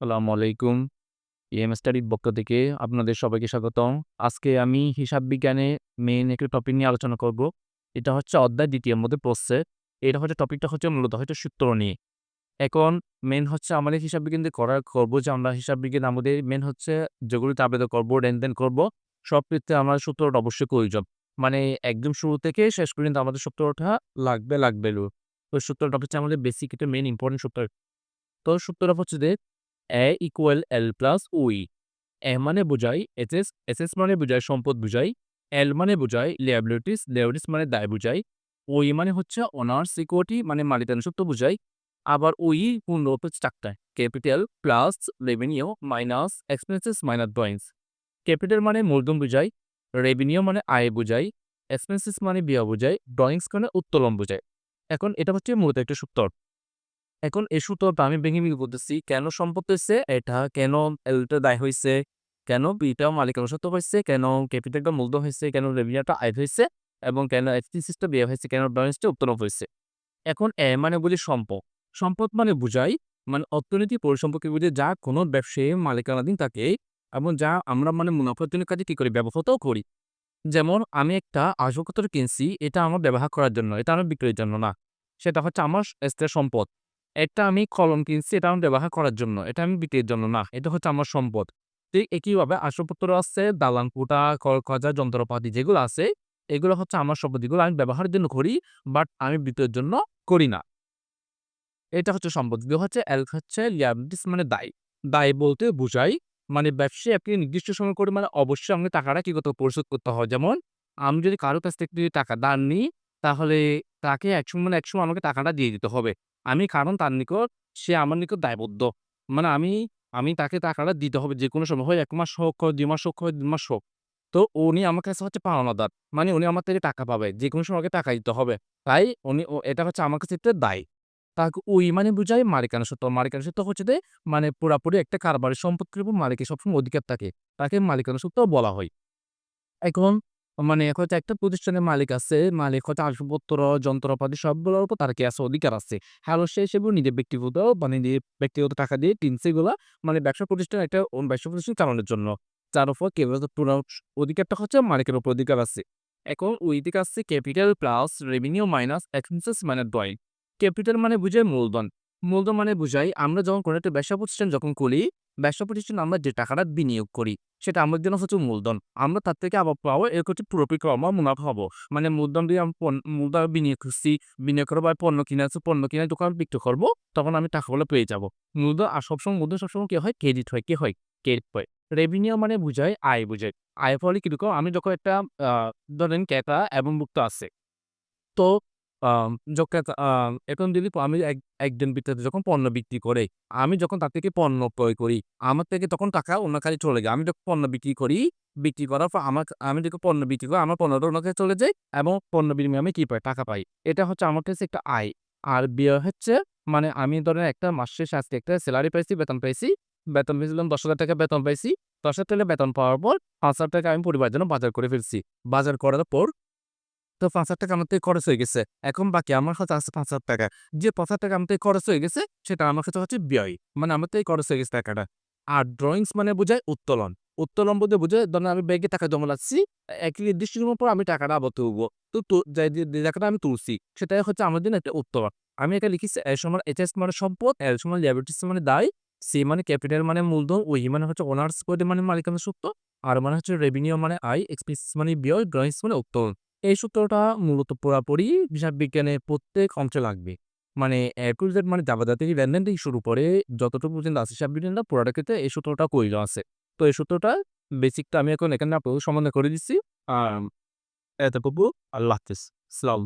আসসালামু আলাইকুম। ইএম স্টাডির পক্ষ থেকে আপনাদের সবাইকে স্বাগতম। আজকে আমি হিসাব বিজ্ঞানে মেইন একটা টপিক নিয়ে আলোচনা করব। এটা হচ্ছে অধ্যায় ২য় এর মধ্যে পড়ছে। এটা হচ্ছে টপিকটা হচ্ছে মূলত হচ্ছে সূত্র নিয়ে। এখন মেইন হচ্ছে আমাদের হিসাব বিজ্ঞান দিয়ে করা করব যে আমরা হিসাব বিজ্ঞান আমাদের মেইন হচ্ছে যেগুলোতে আবেদন করব লেনদেন করব সব ক্ষেত্রে আমার সূত্রটা অবশ্যই প্রয়োজন। মানে একদম শুরু থেকে শেষ পর্যন্ত আমাদের সূত্রটা লাগবে, লাগবে। তো সূত্রটা হচ্ছে আমাদের বেসিক একটা মেন ইম্পোর্টেন্ট সূত্র। তো সূত্রটা হচ্ছে যে এ ইকুয়াল এল প্লাস ওই এ মানে বোঝায় এসএস এসএস মানে বোঝায় সম্পদ বুঝায় এল মানে বোঝায় লিয়াবিলিটিস লিয়াবিলিটিস মানে দায় বুঝায় ওই মানে হচ্ছে অনার্স ইকুইটি মানে মালিকানা সত্য বুঝায় আবার ওই পূর্ণ হচ্ছে চারটায় capital plus revenue minus expenses minus drawings capital মানে মূলধন বুঝায় রেভিনিউ মানে আয় বুঝায় এক্সপেন্সেস মানে বিয়া বুঝায় ড্রয়িংস মানে উত্তোলন বুঝায় এখন এটা হচ্ছে মূলত একটা সূত্র। এখন এই সূত্রটা আমি ভেঙে ভেঙে বলতেছি, কেন সম্পদ হয়েছে এটা কেন এলটা দায় হয়েছে কেন বিটা মালিকানা সত্য হয়েছে কেন ক্যাপিটালটা মূলধন হয়েছে কেন রেভিনিউটা আয় হয়েছে এবং কেন এক্সপেন্সেসটা বিয়ে হয়েছে কেন ব্যালেন্সটা উত্তোলন হয়েছে এখন এ মানে বলি সম্পদ। সম্পদ মানে বুঝাই মানে অর্থনীতি পরিসম্পর্কে বুঝে যা কোনো ব্যবসায়ী মালিকানাধীন থাকে এবং যা আমরা মানে মুনাফার জন্য কাজে কি করি? ব্যবহারটাও করি। যেমন আমি একটা আসবাবপত্র কিনছি, এটা আমার ব্যবহার করার জন্য, এটা আমার বিক্রির জন্য না। সেটা হচ্ছে আমার স্থায়ী সম্পদ। একটা আমি কলম কিনছি, এটা আমি ব্যবহার করার জন্য, এটা আমি বিক্রির জন্য না, এটা হচ্ছে আমার সম্পদ। ঠিক একইভাবে আসবাবপত্র আছে, দালান কোটা কলকাজা যন্ত্রপাতি যেগুলো আছে, এগুলো হচ্ছে আমার সম্পদ এগুলো আমি ব্যবহারের জন্য করি, বাট আমি বিক্রির জন্য করি না। এটা হচ্ছে সম্পদ দ্বিতীয় হচ্ছে এল হচ্ছে লিয়াবিলিটিস মানে দায়। দায় বলতে বুঝাই মানে ব্যবসায়ী আপনি নির্দিষ্ট সময় করে মানে অবশ্যই আমাকে টাকাটা কি করতে পরিশোধ করতে হয়। যেমন আমি যদি কারও কাছ থেকে যদি টাকা ধার নিই, তাহলে তাকে একসময় মানে একসময় আমাকে টাকাটা দিয়ে দিতে হবে। আমি কারণ তার নিকট, সে আমার নিকট দায়বদ্ধ মানে আমি আমি তাকে টাকাটা দিতে হবে যে কোনো সময়, হয় এক মাস হোক, হয় দুই মাস হোক, হয় দুই মাস হোক তো উনি আমার কাছে হচ্ছে পাওনাদার মানে উনি আমার থেকে টাকা পাবে যে কোনো সময় টাকা দিতে হবে তাই উনি এটা হচ্ছে আমার কাছে একটা দায় তাকে ওই মানে বুঝায় মালিকানা সত্ত্ব। মালিকানা সত্য হচ্ছে যে মানে পুরাপুরি একটা কারবারের সম্পত্তির উপর মালিকের সবসময় অধিকার থাকে। তাকে মালিকানা সত্ত্ব বলা হয়। এখন মানে হয়তো একটা প্রতিষ্ঠানের মালিক আছে, মালিক হয়তো আসবাবপত্র, যন্ত্রপাতি সবগুলোর উপর তার কি আছে? অধিকার আছে। হ্যালো সে হিসেবে নিজের ব্যক্তিগত মানে ব্যক্তিগত টাকা দিয়ে কিনছে এগুলা মানে ব্যবসা প্রতিষ্ঠান একটা ব্যবসা প্রতিষ্ঠান চালানোর জন্য। যার উপর কেউ পুরো অধিকারটা হচ্ছে মালিকের উপর অধিকার আছে। এখন ওই দিকে আছে capital plus revenue minus expenses minus drawing. Capital মানে বুঝে মূলধন। মূলধন মানে বুঝাই আমরা যখন কোনো একটা ব্যবসা প্রতিষ্ঠান যখন করি, ব্যবসা প্রতিষ্ঠানে আমরা যে টাকাটা বিনিয়োগ করি, সেটা আমাদের জন্য হচ্ছে মূলধন। আমরা তার থেকে আবার পাবো এরকম হচ্ছে প্রফিট আমরা মুনাফা পাবো। মানে মূলধন দিয়ে আমি মূলধন বিনিয়োগ করছি, বিনিয়োগ করার পর পণ্য কিনেছি, পণ্য কিনে আমি বিক্রি করব, তখন আমি টাকাগুলো পেয়ে যাব। মূলধন আর সবসময় মূলধন সবসময় কি হয়? ক্রেডিট হয়। কি হয়? ক্রেডিট হয়। রেভিনিউ মানে বুঝায় আয় বুঝায়। আয় ফলে কীরকম? আমি যখন একটা ধরেন ক্রেতা এবং ভোক্তা আছে। তো এখন যদি আমি এক একজন বিক্রেতা যখন পণ্য বিক্রি করে, আমি যখন তার থেকে পণ্য ক্রয় করি, আমার থেকে তখন টাকা অন্য কাজে চলে যায়। আমি যখন পণ্য বিক্রি করি, বিক্রি করার পর আমার আমি যখন পণ্য বিক্রি করি, আমার পণ্যটা অন্য কাছে চলে যায় এবং পণ্য বিনিময়ে আমি কি পাই? টাকা পাই। এটা হচ্ছে আমার কাছে একটা আয়। আর ব্যয় হচ্ছে মানে আমি ধরেন একটা মাস শেষে আজকে একটা স্যালারি পাইছি, বেতন পাইছি। বেতন পেয়েছিলাম ৳১০,০০০ বেতন পাইছি। ৳১০,০০০ বেতন পাওয়ার পর ৳৫,০০০ আমি পরিবারের জন্য বাজার করে ফেলছি। বাজার করার পর তো ৳৫,০০০ আমার থেকে খরচ হয়ে গেছে। এখন বাকি আমার কাছে আছে ৳৫,০০০ যে ৳৫,০০০ আমার থেকে খরচ হয়ে গেছে, সেটা আমার কাছে হচ্ছে ব্যয়। মানে আমার থেকে খরচ হয়ে গেছে টাকাটা। আর ড্রয়িংস মানে বোঝায় উত্তোলন। উত্তোলন বলতে বোঝায় ধরেন আমি ব্যাগে টাকা জমা রাখছি। এক নির্দিষ্ট সময় পর আমি টাকাটা আবার তুলবো। তো যে টাকাটা আমি তুলছি, সেটাই হচ্ছে আমার জন্য একটা উত্তোলন। আমি এটা লিখেছি এ সমান এইচএস মানে সম্পদ, এল সমান লিয়াবিলিটিস মানে দায়, সি মানে ক্যাপিটাল মানে মূলধন, ওই মানে হচ্ছে ওনার্স কোড মানে মালিকানা সত্ত্ব, আর মানে হচ্ছে রেভিনিউ মানে আয়, এক্সপেন্সেস মানে ব্যয়, ড্রয়িংস মানে উত্তোলন। এই সূত্রটা মূলত পুরাপুরি হিসাব বিজ্ঞানের প্রত্যেক অংশে লাগবে। মানে অ্যাকুরেট মানে জাবেদা থেকে লেনদেন থেকে শুরু করে যতটুকু পর্যন্ত আছে হিসাব বিজ্ঞানটা পুরাটা ক্ষেত্রে এই সূত্রটা কইল আছে। তো এই সূত্রটা বেসিকটা আমি এখন এখানে আপনাদের সম্বন্ধে করে দিচ্ছি। আম, এতটুকু আল্লাহ হাফিজ সালাম।